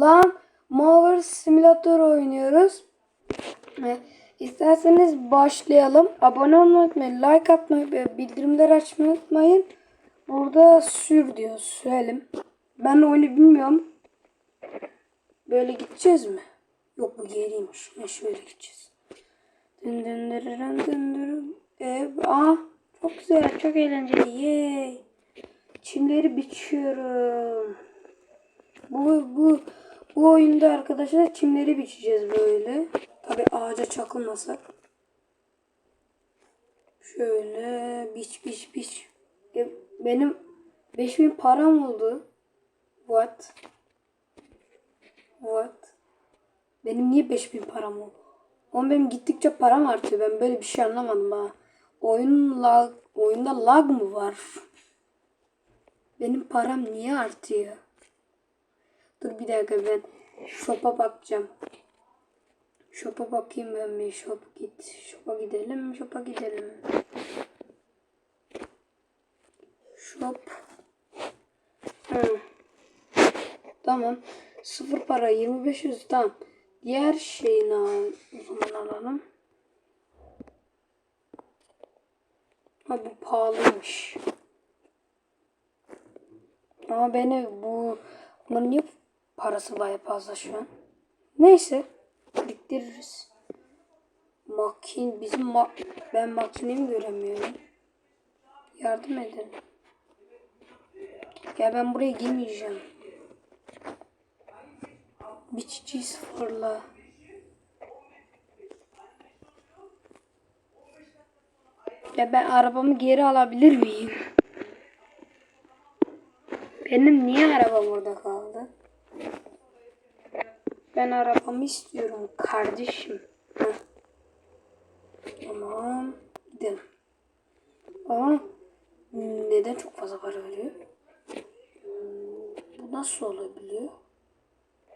Lan Mower Simulator oynuyoruz. E, İsterseniz başlayalım. Abone olmayı unutmayın. Like atmayı ve bildirimleri açmayı unutmayın. Burada sür diyor. Sürelim. Ben oyunu bilmiyorum. Böyle gideceğiz mi? Yok bu geriymiş. Ya şöyle gideceğiz. Dın dın dırırın dın dırın. Ee, aa, çok güzel. Çok eğlenceli. Yay. Çimleri biçiyorum. Bu bu bu oyunda arkadaşlar çimleri biçeceğiz böyle. Tabi ağaca çakılmasak. Şöyle biç biç biç. E, benim 5000 param oldu. What? What? Benim niye 5000 param oldu? Oğlum benim gittikçe param artıyor. Ben böyle bir şey anlamadım ha. Oyun lag, oyunda lag mı var? Benim param niye artıyor? Dur bir dakika ben shop'a bakacağım. Shop'a bakayım ben bir shop git. Shop'a gidelim, shop'a gidelim. Shop. Hı. Tamam. Sıfır para 2500 tamam. Diğer şeyini al, o zaman alalım. Ha bu pahalıymış. Ama beni bu bunun niye parası baya fazla şu an? Neyse. Biriktiririz. Makin bizim ma ben makinemi göremiyorum. Yardım edin. Ya ben buraya girmeyeceğim. Biçici sıfırla. Ya ben arabamı geri alabilir miyim? Benim niye arabam orada kaldı? Ben arabamı istiyorum kardeşim. Heh. Tamam. Gidelim. Ama neden çok fazla para veriyor? Bu nasıl olabiliyor?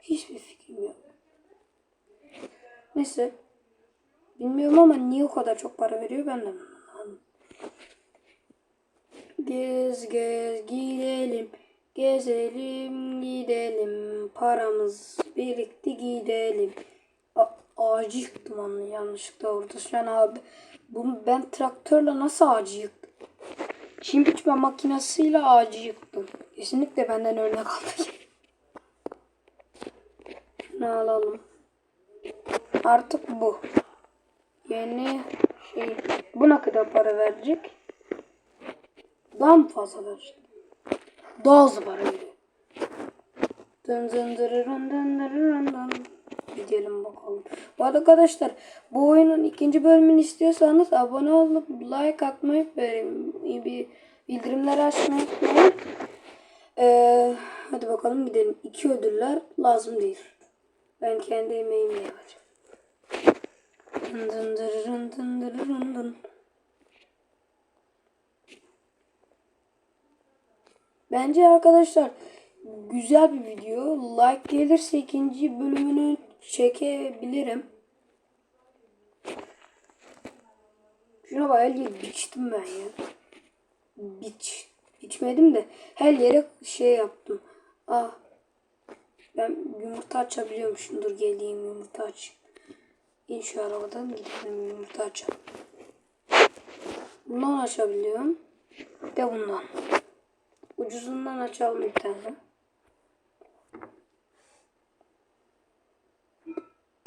Hiçbir fikrim yok. Neyse. Bilmiyorum ama niye o kadar çok para veriyor ben de. Gez gez gidelim. Gezelim gidelim. Paramız birikti gidelim. A ağacı yıktım onu yanlışlıkla orada. An abi bunu ben traktörle nasıl ağacı yıktım? Çim biçme makinesiyle ağacı yıktım. Kesinlikle benden örnek aldı. Şunu alalım. Artık bu. Yeni şey. Buna kadar para verecek? Daha mı fazla verecek? Daha az para veriyor. Dın dın dırırın dın dırırın dın. Gidelim bakalım. Bu arada arkadaşlar bu oyunun ikinci bölümünü istiyorsanız abone olup like atmayı ve bir bildirimleri açmayı unutmayın. Ee, hadi bakalım gidelim. İki ödüller lazım değil. Ben kendi emeğimle yapacağım. Dın dın dırırın dın dırırın dın. Bence arkadaşlar güzel bir video. Like gelirse ikinci bölümünü çekebilirim. Şuna bak her yeri biçtim ben ya. Biç. Biçmedim de her yere şey yaptım. Ah. Ben yumurta açabiliyormuşum. Dur geleyim yumurta aç. İn şu arabadan gidelim yumurta açalım. Bundan açabiliyorum. Bir de bundan. Ucuzundan açalım bir tane.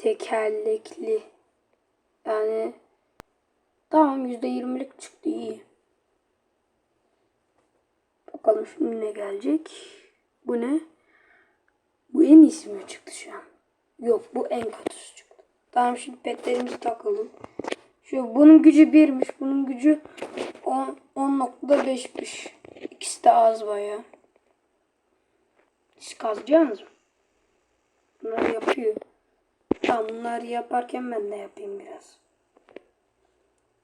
Tekerlekli. Yani tamam yüzde yirmilik çıktı iyi. Bakalım şimdi ne gelecek. Bu ne? Bu en iyisi mi çıktı şu an? Yok bu en kötüsü çıktı. Tamam şimdi petlerimizi takalım. Şu bunun gücü birmiş. Bunun gücü 10 10.5'miş. İkisi de az baya. Siz kazacaksınız mı? Bunlar yapıyor. Tamam bunları yaparken ben de yapayım biraz.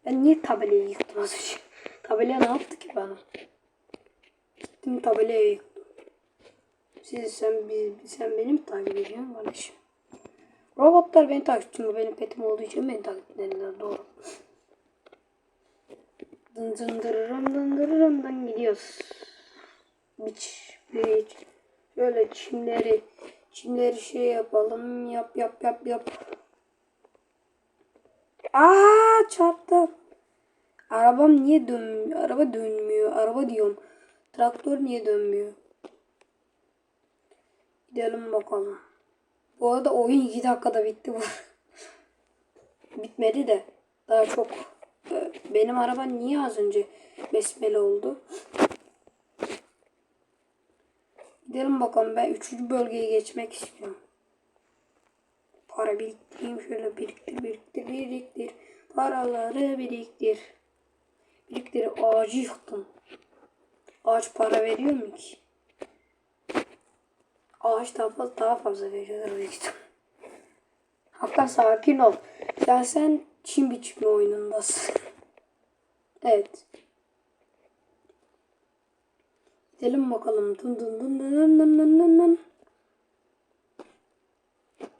Ben niye tabelayı yıktım az önce? Tabela ne yaptı ki bana? Gittim tabelayı yıktım. Siz sen, biz, sen beni mi takip ediyorsun kardeşim? Robotlar beni takip ediyor. Benim petim olduğu için beni takip ederler. Doğru. Dın dın dırırım dın dırırım dın gidiyoruz. Biç, biç. Şöyle çimleri Çimleri şey yapalım. Yap yap yap yap. Aa çarptım. Arabam niye dönmüyor? Araba dönmüyor. Araba diyorum. Traktör niye dönmüyor? Gidelim bakalım. Bu arada oyun 2 dakikada bitti bu. Bitmedi de. Daha çok. Ee, Benim araba niye az önce besmele oldu? Gidelim bakalım. Ben 3. bölgeye geçmek istiyorum. Para biriktireyim şöyle biriktir biriktir biriktir. Paraları biriktir. Biriktir ağacı yıktım. Ağaç para veriyor mu ki? Ağaç daha fazla, daha fazla veriyordur büyük ihtimal. Hatta sakin ol. Ya sen çim biçme oyunundasın. evet. Gidelim bakalım. Dın dın dın dın dın dın dın dın.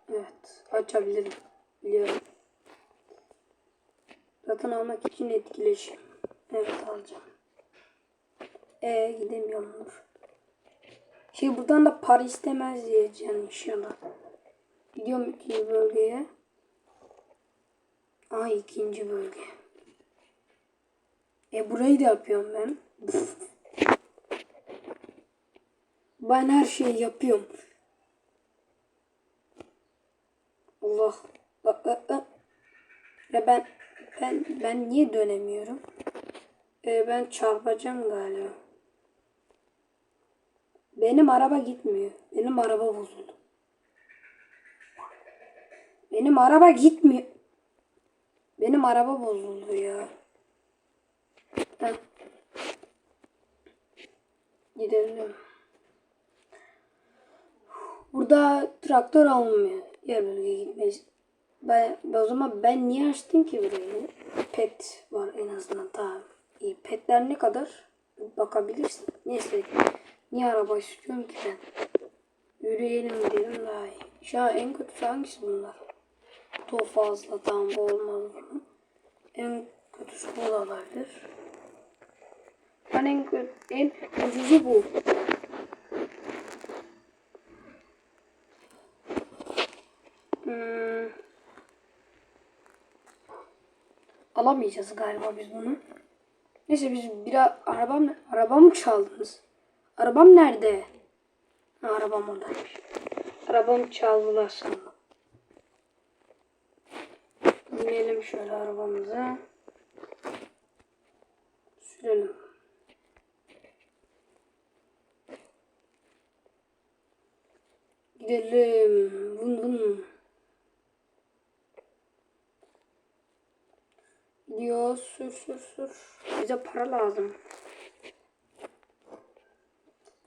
Evet. Açabilirim. Biliyorum. Satın almak için etkileşim. Evet alacağım. Ee gidemiyorum. Dur. Şey buradan da para istemez diyeceğim inşallah. Gidiyorum ikinci bölgeye. Ay ikinci bölge. E burayı da yapıyorum ben ben her şeyi yapıyorum. Allah. Aa, aa. Ya ben ben ben niye dönemiyorum? E, ben çarpacağım galiba. Benim araba gitmiyor. Benim araba bozuldu. Benim araba gitmiyor. Benim araba bozuldu ya. Heh. Gidelim. Burada traktör alınmıyor. Diğer bölgeye gitmeyiz. Ben, o zaman ben niye açtım ki burayı? Pet var en azından tamam. İyi. Petler ne kadar? Bakabilirsin. Neyse. Niye araba istiyorum ki ben? Yürüyelim dedim daha iyi. Şu an en kötüsü hangisi bunlar? Çok fazla tamam bu olmaz. En kötüsü bu olabilir. Ben en en ucuzu bu. Hmm. Alamayacağız galiba biz bunu. Neyse biz bir arabam arabam mı çaldınız? Arabam nerede? Ha, arabam oradaymış. Arabamı çaldılar sandım. Binelim şöyle arabamıza. Sürelim. Gidelim. Vın vın. Gidiyor. Sür sür sür. Bize para lazım.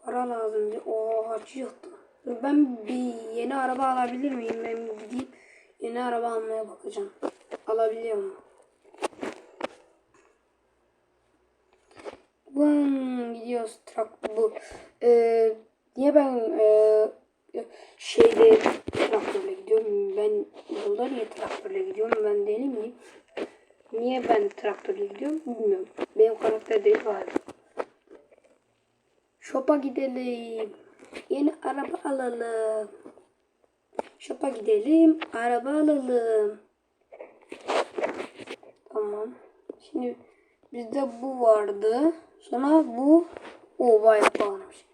Para lazım. O hacı yıktı. Dur ben bir yeni araba alabilir miyim? Ben gideyim yeni araba almaya bakacağım. Alabiliyor mu? Vın gidiyoruz trak bu. Ee, niye ben e, şeyde traktörle gidiyorum? Ben yolda niye traktörle gidiyorum? Ben deli miyim? Niye ben traktörle gidiyorum bilmiyorum. Benim karakter değil galiba. Shop'a gidelim. Yeni araba alalım. Shop'a gidelim. Araba alalım. Tamam. Şimdi bizde bu vardı. Sonra bu. O bayağı pahalıymış.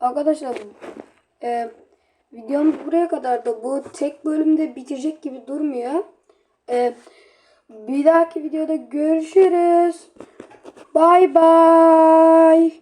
Arkadaşlar e, videomuz buraya kadar da bu tek bölümde bitecek gibi durmuyor. E, bir dahaki videoda görüşürüz. Bye bye.